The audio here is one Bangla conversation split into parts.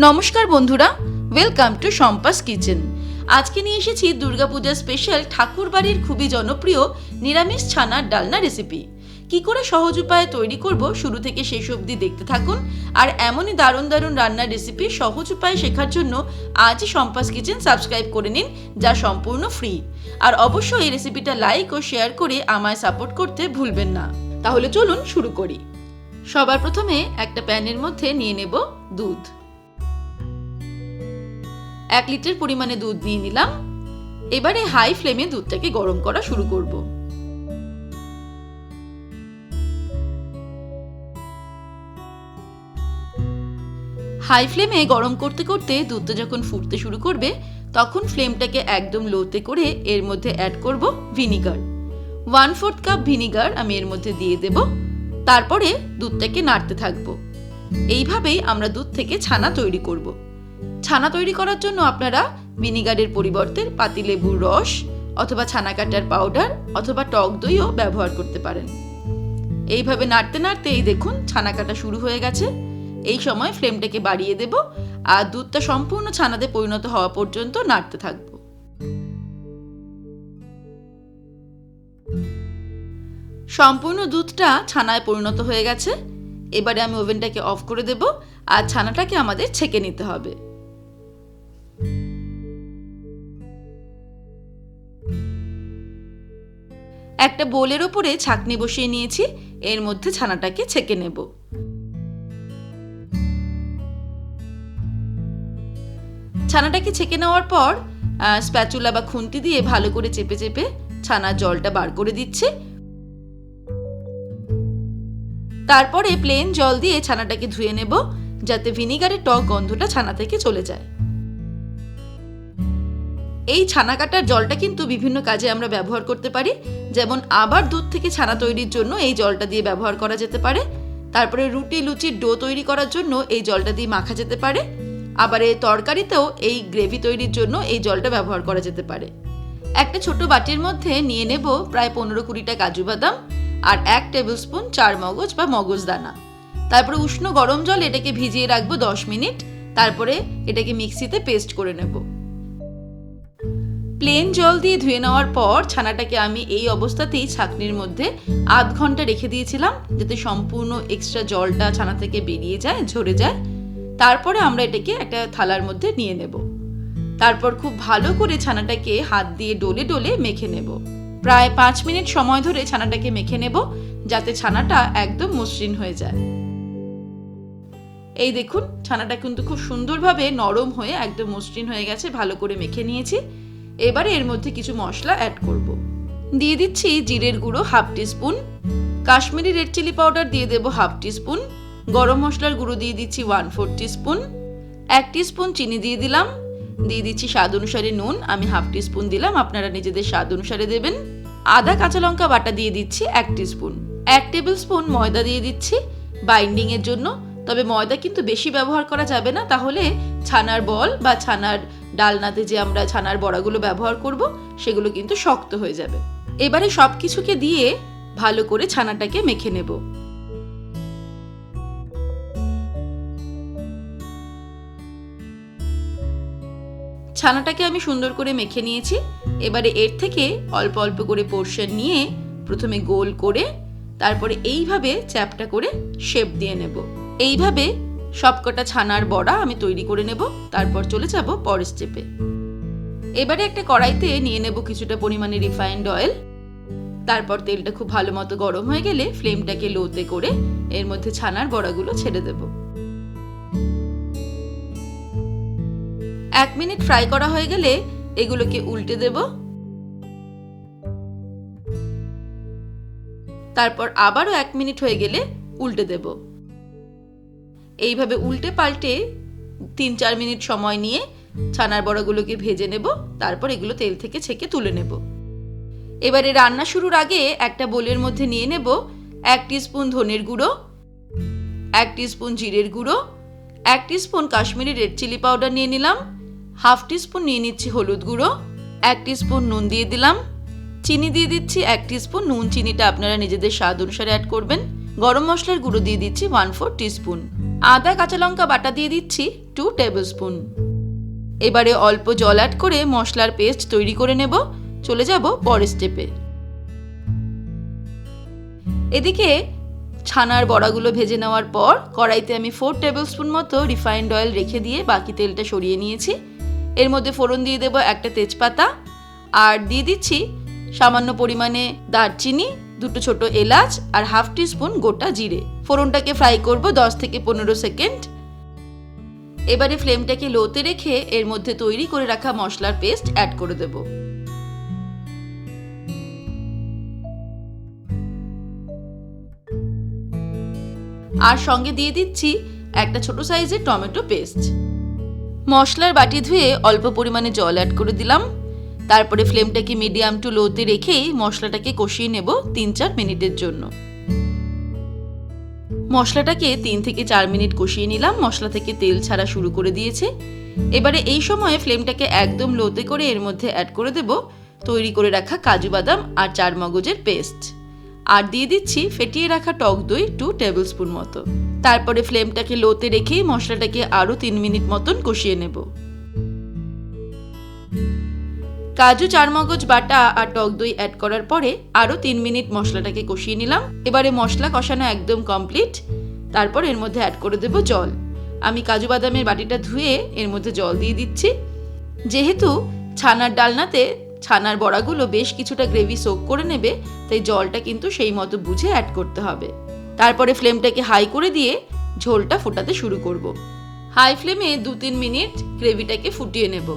নমস্কার বন্ধুরা ওয়েলকাম টু সম্পাস কিচেন আজকে নিয়ে এসেছি দুর্গাপূজার স্পেশাল ঠাকুর বাড়ির খুবই জনপ্রিয় নিরামিষ ছানার ডালনা রেসিপি কি করে সহজ উপায়ে তৈরি করব শুরু থেকে শেষ অবধি দেখতে থাকুন, আর এমনই দারুণ দারুণ রান্নার রেসিপি সহজ উপায়ে শেখার জন্য আজই সম্পাস কিচেন সাবস্ক্রাইব করে নিন, যা সম্পূর্ণ ফ্রি আর অবশ্যই এই রেসিপিটা লাইক ও শেয়ার করে আমায় সাপোর্ট করতে ভুলবেন না। তাহলে চলুন শুরু করি। সবার প্রথমে একটা প্যানের মধ্যে নিয়ে নেব দুধ। এক লিটার পরিমাণে দুধ নিয়ে নিলাম। এবারে হাই ফ্লেমে দুধটাকে গরম করা শুরু করব। হাই ফ্লেমে গরম করতে করতে দুধটা যখন ফুটতে শুরু করবে, তখন ফ্লেমটাকে একদম লোতে করে এর মধ্যে অ্যাড করব vinegar. One fourth cup vinegar আমি এর মধ্যে দিয়ে দেব। তারপরে দুধটাকে নাড়তে থাকব। এইভাবেই আমরা দুধ থেকে ছানা তৈরি করব। ছানা তৈরি করার জন্য আপনারা ভিনিগারের পরিবর্তে পাতিলেবুর রস অথবা ছানা কাটার পাউডার অথবা টক দইও ব্যবহার করতে পারেন। এইভাবে নাড়তে নাড়তে এই দেখুন ছানা কাটা শুরু হয়ে গেছে। এই সময় ফ্লেমটাকে বাড়িয়ে দেব আর দুধটা সম্পূর্ণ ছানাতে পরিণত হওয়া পর্যন্ত নাড়তে থাকব। সম্পূর্ণ দুধটা ছানায় পরিণত হয়ে গেছে। এবারে আমি ওভেনটাকে অফ করে দেব আর ছানাটাকে আমাদের ছেঁকে নিতে হবে। একটা বোলের ওপরে ছাকনি বসিয়ে নিয়েছি, এর মধ্যে ছানাটাকে ছেঁকে নেব। ছানাটাকে ছেঁকে নেওয়ার পর স্প্যাচুলা বা খুন্তি দিয়ে ভালো করে চেপে চেপে ছানার জলটা বার করে দিচ্ছি। তারপরে প্লেন জল দিয়ে ছানাটাকে ধুয়ে নেব, যাতে ভিনিগারের টক গন্ধটা ছানা থেকে চলে যায়। এই ছানা কাটার জলটা কিন্তু বিভিন্ন কাজে আমরা ব্যবহার করতে পারি। যেমন আবার দুধ থেকে ছানা তৈরির জন্য এই জলটা দিয়ে ব্যবহার করা যেতে পারে। তারপরে রুটি, লুচির ডো তৈরি করার জন্য এই জলটা দিয়ে মাখা যেতে পারে। আবার এই তরকারিতেও এই গ্রেভি তৈরির জন্য এই জলটা ব্যবহার করা যেতে পারে। একটা ছোট বাটির মধ্যে নিয়ে নেব প্রায় পনেরো কুড়িটা কাজু বাদাম আর এক টেবিল স্পুন চার মগজ বা মগজ দানা। তারপরে উষ্ণ গরম জল এটাকে ভিজিয়ে রাখব দশ মিনিট। তারপরে এটাকে মিক্সিতে পেস্ট করে নেব। প্লেন জল দিয়ে ধুয়ে নেওয়ার পর ছানাটাকে আমি এই অবস্থাতেই ছাকনির মধ্যে আধ ঘণ্টা রেখে দিয়েছিলাম, যাতে সম্পূর্ণ এক্সট্রা জলটা ছানা থেকে বেরিয়ে যায়, ঝরে যায়। তারপরে আমরা এটাকে একটা থালার মধ্যে নিয়ে নেব। তারপর খুব ভালো করে ছানাটাকে হাত দিয়ে ডলে ডলে মেখে নেব। প্রায় পাঁচ মিনিট সময় ধরে ছানাটাকে মেখে নেব, যাতে ছানাটা একদম মসৃণ হয়ে যায়। এই দেখুন, ছানাটা কিন্তু খুব সুন্দরভাবে নরম হয়ে একদম মসৃণ হয়ে গেছে, ভালো করে মেখে নিয়েছি। এবারে এর মধ্যে কিছু মশলা অ্যাড করব। দিয়ে দিচ্ছি জিরের গুঁড়ো half teaspoon Kashmiri red chilli powder দিয়ে দেবো হাফ টিস্পুন গরম মশলার গুঁড়ো দিয়ে দিচ্ছি ওয়ান ফোর টিস্পুন এক টিস্পুন চিনি দিয়ে দিলাম, দিয়ে দিচ্ছি স্বাদ অনুসারে নুন, আমি হাফ টিস্পুন দিলাম, আপনারা নিজেদের স্বাদ অনুসারে দেবেন। আদা, কাঁচা লঙ্কা বাটা দিয়ে দিচ্ছি এক টিস্পুন এক টেবিল স্পুন ময়দা দিয়ে দিচ্ছি বাইন্ডিং এর জন্য, তবে ময়দা কিন্তু বেশি ব্যবহার করা যাবে না, তাহলে ছানার বল বা ছানার ডালনাতে যে আমরা ছানার বড়াগুলো ব্যবহার করব, সেগুলো কিন্তু শক্ত হয়ে যাবে। এবারে সব কিছুকে দিয়ে ভালো করে ছানাটাকে মেখে নেব। ছানাটাকে আমি সুন্দর করে মেখে নিয়েছি। এবারে এর থেকে অল্প অল্প করে পোর্শন নিয়ে প্রথমে গোল করে তারপরে এইভাবে চ্যাপটা করে শেপ দিয়ে নেব। এইভাবে সবকটা ছানার বড়া আমি তৈরি করে নেব, তারপর চলে যাব পরের স্টেপে এবারে একটা কড়াইতে নিয়ে নেব কিছুটা পরিমাণে রিফাইন্ড অয়েল তারপর তেলটা খুব ভালো মতো গরম হয়ে গেলে ফ্লেমটাকে লোতে করে এর মধ্যে ছানার বড়াগুলো ছেড়ে দেবো। এক মিনিট ফ্রাই করা হয়ে গেলে এগুলোকে উল্টে দেব। তারপর আবারও এক মিনিট হয়ে গেলে উল্টে দেব। এইভাবে উল্টে পাল্টে তিন চার মিনিট সময় নিয়ে ছানার বড়াগুলোকে ভেজে নেব, তারপর এগুলো তেল থেকে ছেঁকে তুলে নেব। এবারে রান্না শুরুর আগে একটা বোলের মধ্যে নিয়ে নেব এক স্পুন ধনের গুঁড়ো, এক স্পুন জিরের গুঁড়ো, এক spoon Kashmiri red chilli powder নিয়ে নিলাম, হাফ টিস্পুন নিয়ে নিচ্ছি হলুদ গুঁড়ো, এক টিস্পুন নুন দিয়ে দিলাম, চিনি দিয়ে দিচ্ছি এক টিস্পুন নুন, চিনিটা আপনারা নিজেদের স্বাদ অনুসারে অ্যাড করবেন। গরম মশলার গুঁড়ো দিয়ে দিচ্ছি ওয়ান ফোর টিস্পুন আদা, কাঁচা লঙ্কা বাটা দিয়ে দিচ্ছি টু টেবিল স্পুন এবারে অল্প জল অ্যাড করে মশলার পেস্ট তৈরি করে নেব। চলে যাব পরের স্টেপে এদিকে ছানার বড়াগুলো ভেজে নেওয়ার পর কড়াইতে আমি ফোর টেবিল স্পুন মতো রিফাইন্ড অয়েল রেখে দিয়ে বাকি তেলটা সরিয়ে নিয়েছি। এর মধ্যে ফোড়ন দিয়ে দেবো একটা তেজপাতা। আর দিয়ে দিচ্ছি সামান্য পরিমাণে দারচিনি দুটো ছোট এলাচ আর হাফ টি স্পুন গোটা জিরে। ফোড়নটাকে ফ্রাই করব দশ থেকে পনেরো সেকেন্ড। এবারে ফ্লেমটাকে লোতে রেখে এর মধ্যে তৈরি করে রাখা মশলার পেস্ট অ্যাড করে দেব। আর সঙ্গে দিয়ে দিচ্ছি একটা ছোট সাইজের টমেটো পেস্ট। মশলার বাটি ধুয়ে অল্প পরিমাণে জল অ্যাড করে দিলাম। তারপরে ফ্লেমটাকে মিডিয়াম টু লোতে রেখেই মশলাটাকে কষিয়ে নেব তিন চার মিনিটের জন্য। মশলাটাকে তিন থেকে চার মিনিট কষিয়ে নিলাম, মশলা থেকে তেল ছাড়া শুরু করে দিয়েছে। এবারে এই সময়ে ফ্লেমটাকে একদম লোতে করে এর মধ্যে অ্যাড করে দেব, তৈরি করে রাখা কাজু বাদাম আর চার মগজের পেস্ট আর দিয়ে দিচ্ছি ফেটিয়ে রাখা টক দই টু টেবিল স্পুন মতো। তারপরে ফ্লেমটাকে লোতে রেখেই মশলাটাকে আরও তিন মিনিট মতন কষিয়ে নেব। কাজু, চারমগজ, বাটা আর টক দই অ্যাড করার পরে আরও তিন মিনিট মশলাটাকে কষিয়ে নিলাম। এবারে মশলা কষানো একদম কমপ্লিট তারপর এর মধ্যে অ্যাড করে দেব জল। আমি কাজু বাদামের বাটিটা ধুয়ে এর মধ্যে জল দিয়ে দিচ্ছি। যেহেতু ছানার ডালনাতে ছানার বড়াগুলো বেশ কিছুটা গ্রেভি সোক করে নেবে, তাই জলটা কিন্তু সেই মতো বুঝে অ্যাড করতে হবে। তারপরে ফ্লেমটাকে হাই করে দিয়ে ঝোলটা ফোটাতে শুরু করব। হাই ফ্লেমে দু তিন মিনিট গ্রেভিটাকে ফুটিয়ে নেব।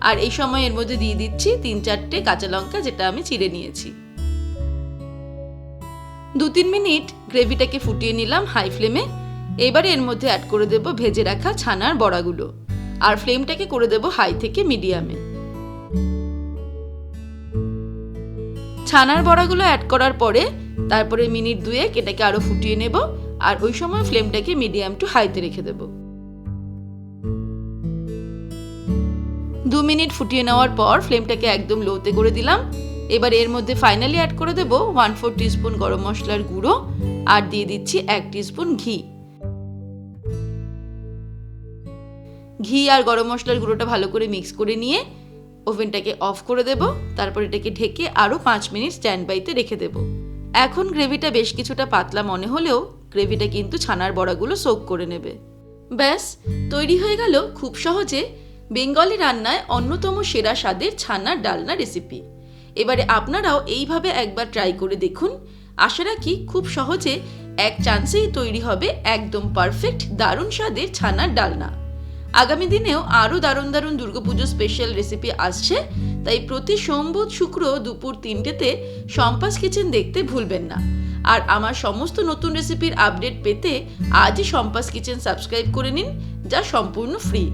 আর এই সময় এর মধ্যে দিয়ে দিচ্ছি তিন চারটে কাঁচা লঙ্কা যেটা আমি চিড়ে নিয়েছি। দু তিন মিনিট গ্রেভিটাকে ফুটিয়ে নিলাম হাই ফ্লেমে। এবারে এর মধ্যে অ্যাড করে দেব ভেজে রাখা ছানার বড়াগুলো। আর ফ্লেমটাকে করে দেব হাই থেকে মিডিয়ামে। ছানার বড়াগুলো অ্যাড করার পরে তারপরে মিনিট দুয়েক এটাকে আরও ফুটিয়ে নেব। আর ওই সময় ফ্লেমটাকে মিডিয়াম টু হাইতে রেখে দেব। দু মিনিট ফুটিয়ে নেওয়ার পর ফ্লেমটাকে একদম লোতে করে দিলাম। এবার এর মধ্যে ফাইনালি অ্যাড করে দেব ওয়ান ফোর টিস্পুন গরম মশলার গুঁড়ো আর দিয়ে দিচ্ছি এক টিস্পুন ঘি। ঘি আর গরম মশলার গুঁড়োটা ভালো করে মিক্স করে নিয়ে ওভেনটাকে অফ করে দেব। তারপর এটাকে ঢেকে আরও পাঁচ মিনিট স্ট্যান্ড বাইতে রেখে দেব। এখন গ্রেভিটা বেশ কিছুটা পাতলা মনে হলেও গ্রেভিটা কিন্তু ছানার বড়াগুলো সোক করে নেবে। ব্যাস, তৈরি হয়ে গেল খুব সহজে বেঙ্গলি রান্নায় অন্যতম সেরা স্বাদের ছানার ডালনা রেসিপি এবারে আপনারাও এইভাবে একবার ট্রাই করে দেখুন। আশা রাখি খুব সহজে এক চান্সেই তৈরি হবে একদম পারফেক্ট দারুণ স্বাদের ছানার ডালনা। আগামী দিনেও আরও দারুণ দারুণ দুর্গাপুজো স্পেশাল রেসিপি আসছে, তাই প্রতি সোমবোধ শুক্র দুপুর তিনটেতে সম্পাস কিচেন দেখতে ভুলবেন না। আর আমার সমস্ত নতুন রেসিপির আপডেট পেতে আজই সম্পাস কিচেন সাবস্ক্রাইব করে নিন, যা সম্পূর্ণ ফ্রি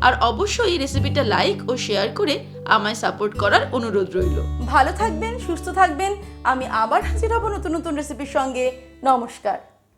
আর অবশ্যই রেসিপিটা লাইক ও শেয়ার করে আমায় সাপোর্ট করার অনুরোধ রইল। ভালো থাকবেন, সুস্থ থাকবেন। আমি আবার হাজির হব নতুন নতুন রেসিপির সঙ্গে। নমস্কার।